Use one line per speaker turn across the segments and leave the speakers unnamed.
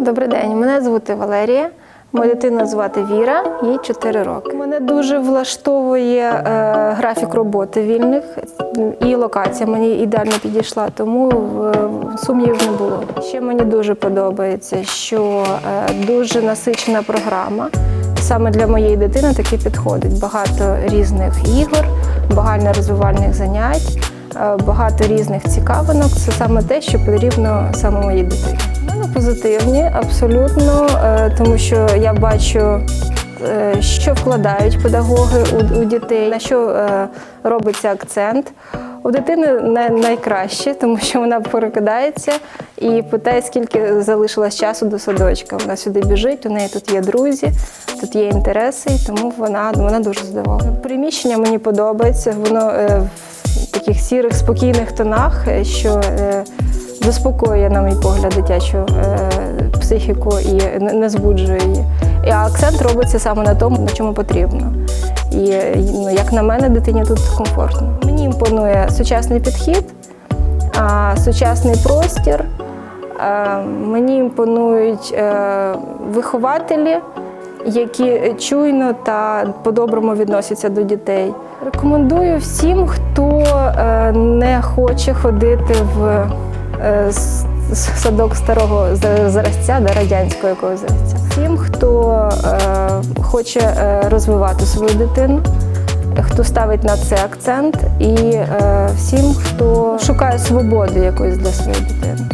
Добрий день, мене звати Валерія. Моя дитина звати Віра, їй 4 роки. Мене дуже влаштовує е, графік роботи вільних і локація мені ідеально підійшла, тому е, сумнівів не було. Ще мені дуже подобається, що е, дуже насичена програма. Саме для моєї дитини таки підходить. Багато різних ігор, багато розвивальних занять, багато різних цікавинок. Це саме те, що потрібно саме моїй дитині. Мене позитивні, абсолютно, е, тому що я бачу, е, що вкладають педагоги у, дітей, на що е, робиться акцент. У дитини най- найкраще, тому що вона прокидається і питає, скільки залишилось часу до садочка. Вона сюди біжить, у неї тут є друзі, тут є інтереси, і тому вона, вона дуже задоволена. Приміщення мені подобається, воно е, таких сірих, спокійних тонах, е, що е, заспокоює, на мій погляд, дитячу е, психіку і не, збуджує її. І акцент робиться саме на тому, на чому потрібно. І ну, як на мене, дитині тут комфортно. Мені імпонує сучасний підхід, сучасний простір. Мені імпонують вихователі, які чуйно та по-доброму відносяться до дітей. Рекомендую всім, хто е, не хоче ходити в е, садок старого заразця, да, радянського якогось заразця. Всім, хто е, хоче розвивати свою дитину, хто ставить на це акцент, і е, всім, хто шукає свободи якоїсь для своєї дитини.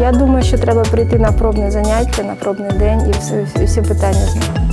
Я думаю, що треба прийти на пробне заняття, на пробний день і всі, всі питання знати.